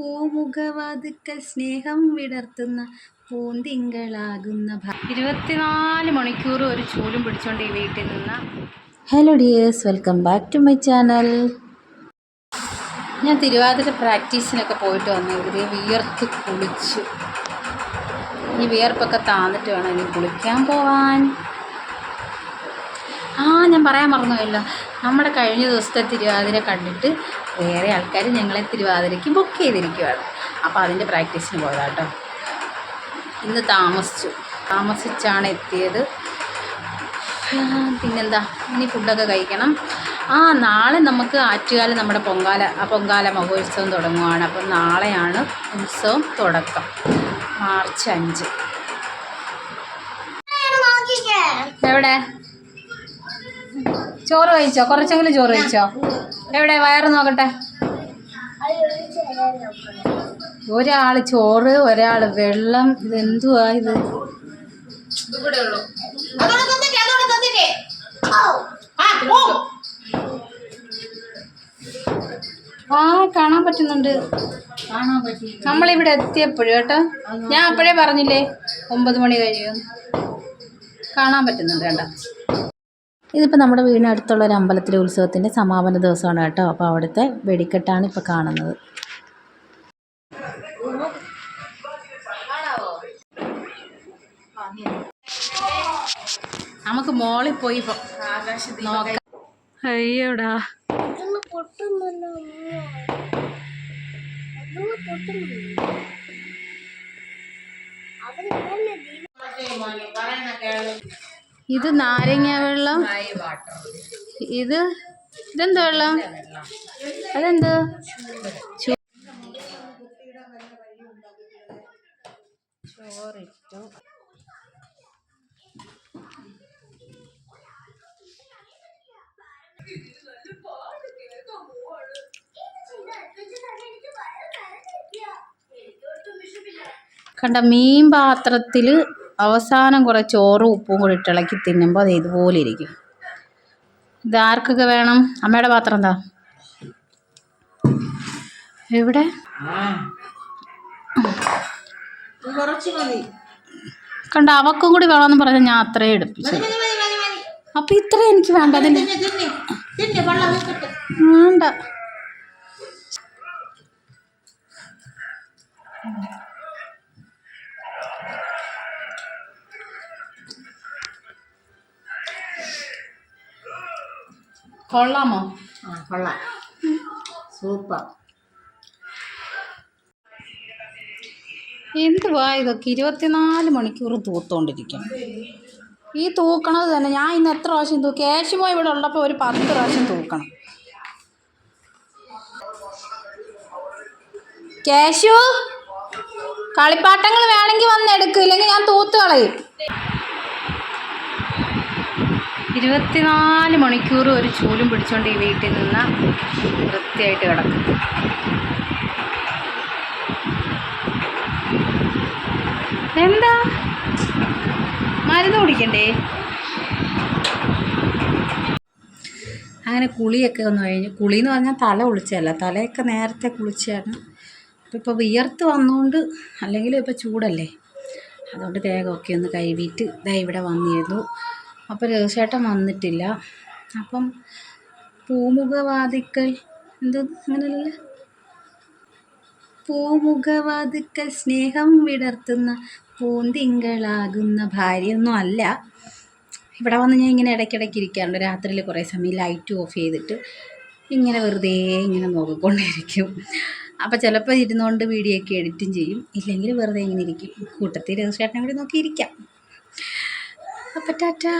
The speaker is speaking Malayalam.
പൂമുഖവാതുക്കൽ സ്നേഹം വിടർത്തുന്ന പൂന്തിങ്കളാകുന്ന ഇരുപത്തിനാല് മണിക്കൂർ ഒരു ചൂലും പിടിച്ചോണ്ട് ഈ വീട്ടിൽ നിന്ന് hello dears welcome back to my channel ഞാൻ തിരുവാതിര പ്രാക്ടീസിനൊക്കെ പോയിട്ട് വന്നു. ഇതിൽ വിയർത്ത് കുളിച്ചു. ഈ വിയർപ്പൊക്കെ താന്നിട്ട് വേണം ഇനി കുളിക്കാൻ പോവാൻ. ആ ഞാൻ പറയാൻ മറന്നുപോയല്ലോ. നമ്മുടെ കഴിഞ്ഞ ദിവസത്തെ തിരുവാതിര കണ്ടിട്ട് വേറെ ആൾക്കാർ ഞങ്ങളെ തിരുവാതിരയ്ക്ക് ബുക്ക് ചെയ്തിരിക്കുവാണ്. അപ്പോൾ അതിന്റെ പ്രാക്ടീസിന് പോയതാട്ടോ. ഇന്ന് താമസിച്ചു. താമസിച്ചാണ് എത്തിയത്. പിന്നെന്താ? ഇനി ഫുഡൊക്കെ കഴിക്കണം. ആ നാളെ നമുക്ക് ആറ്റുകാലം നമ്മുടെ പൊങ്കാല ആ പൊങ്കാല മഹോത്സവം തുടങ്ങുവാണ്. അപ്പം നാളെയാണ് ഉത്സവം തുടക്കം. മാർച്ച് അഞ്ച്. എവിടെ? ചോറ് കഴിച്ചോ? കുറച്ചെങ്കിലും ചോറ് കഴിച്ചോ? എവിടെ? വയറ് നോക്കട്ടെ. ഒരാൾ ചോറ് ഒരാൾ വെള്ളം. ഇത് എന്തുവാ ഇത്? ആ കാണാൻ പറ്റുന്നുണ്ട്. നമ്മളിവിടെ എത്തിയപ്പോഴും കേട്ടോ. ഞാൻ അപ്പോഴേ പറഞ്ഞില്ലേ ഒമ്പത് മണി കഴിയും. കാണാൻ പറ്റുന്നുണ്ട് കേട്ടോ ഇതിപ്പോൾ നമ്മുടെ വീടിനടുത്തുള്ള ഒരു അമ്പലത്തിലെ ഉത്സവത്തിന്റെ സമാപന ദിവസമാണ് കേട്ടോ. അപ്പോൾ അവിടുത്തെ വെടിക്കെട്ടാണ് ഇപ്പോൾ കാണുന്നത്. നമുക്ക് മോളിൽ പോയി നോക്കാം. അയ്യോടാ. ഇത് നാരങ്ങ വെള്ളം. ഇത് ഇതെന്ത് വെള്ളം? അതെന്ത്? ചോറിട്ടു. കണ്ട മീൻ പാത്രത്തിൽ അവസാനം കുറേ ചോറും ഉപ്പും കൂടി ഇട്ടിളക്കി തിന്നുമ്പോൾ അത് ഇതുപോലെ ഇരിക്കും. ഇത് ആർക്കൊക്കെ വേണം? അമ്മയുടെ പാത്രം എന്താ? എവിടെ? കണ്ട അവക്കും കൂടി വേണമെന്ന് പറഞ്ഞാൽ ഞാൻ അത്രയും എടുപ്പിച്ചു. അപ്പം ഇത്ര എനിക്ക് വേണ്ട. അതിന് വേണ്ട. കൊള്ളാമോ? ആ കൊള്ളാം. സൂപ്പർ. എന്തുവാ ഇതൊക്കെ? ഇരുപത്തിനാല് മണിക്കൂർ തൂത്തോണ്ടിരിക്കും ഈ തൂക്കണത് തന്നെ ഞാൻ ഇന്ന് എത്ര പ്രാവശ്യം തൂക്കി? കേശുമോ ഇവിടെ ഉള്ളപ്പോൾ ഒരു പത്ത് പ്രാവശ്യം തൂക്കണം. കേശു കളിപ്പാട്ടങ്ങൾ വേണമെങ്കിൽ വന്ന് എടുക്കും. ഇല്ലെങ്കിൽ ഞാൻ തൂത്ത് കളയും. ഇരുപത്തിനാല് മണിക്കൂർ ഒരു ചൂലും പിടിച്ചുകൊണ്ട് ഈ വീട്ടിൽ നിന്ന് വൃത്തിയായിട്ട് കിടക്കും. എന്താ? മരുന്ന് കുടിക്കണ്ടേ? അങ്ങനെ കുളിയൊക്കെ ഒന്ന് കഴിഞ്ഞു കുളി എന്ന് പറഞ്ഞാൽ തല കുളിച്ചതല്ല തലയൊക്കെ നേരത്തെ കുളിച്ചാണ് അപ്പോൾ ഇപ്പോൾ വിയർത്ത് വന്നുകൊണ്ട് അല്ലെങ്കിൽ ഇപ്പോൾ ചൂടല്ലേ? അതുകൊണ്ട് ദേഹമൊക്കെ ഒന്ന് കഴുകിയിട്ട് ഇതാ ഇവിടെ വന്നിരുന്നു. അപ്പോൾ രഘുചേട്ടൻ വന്നിട്ടില്ല. അപ്പം പൂമുഖവാതിക്കൽ എന്ത് അങ്ങനല്ല പൂമുഖവാതിക്കൽ സ്നേഹം വിടർത്തുന്ന പൂന്തിങ്കളാകുന്ന ഭാര്യയൊന്നും അല്ല. ഇവിടെ വന്ന് ഞാൻ ഇങ്ങനെ ഇടയ്ക്കിടയ്ക്ക് ഇരിക്കാറുണ്ട്. രാത്രിയിൽ കുറേ സമയം ലൈറ്റ് ഓഫ് ചെയ്തിട്ട് ഇങ്ങനെ വെറുതെ ഇങ്ങനെ നോക്കിക്കൊണ്ടിരിക്കും. അപ്പോൾ ചിലപ്പോൾ ഇരുന്നുകൊണ്ട് വീഡിയോ ഒക്കെ എഡിറ്റും ചെയ്യും. ഇല്ലെങ്കിൽ വെറുതെ ഇങ്ങനെ ഇരിക്കും. കൂട്ടത്തിൽ രഘുചേട്ടനെ കൂടി നോക്കിയിരിക്കാം അപ്പം ടാറ്റാ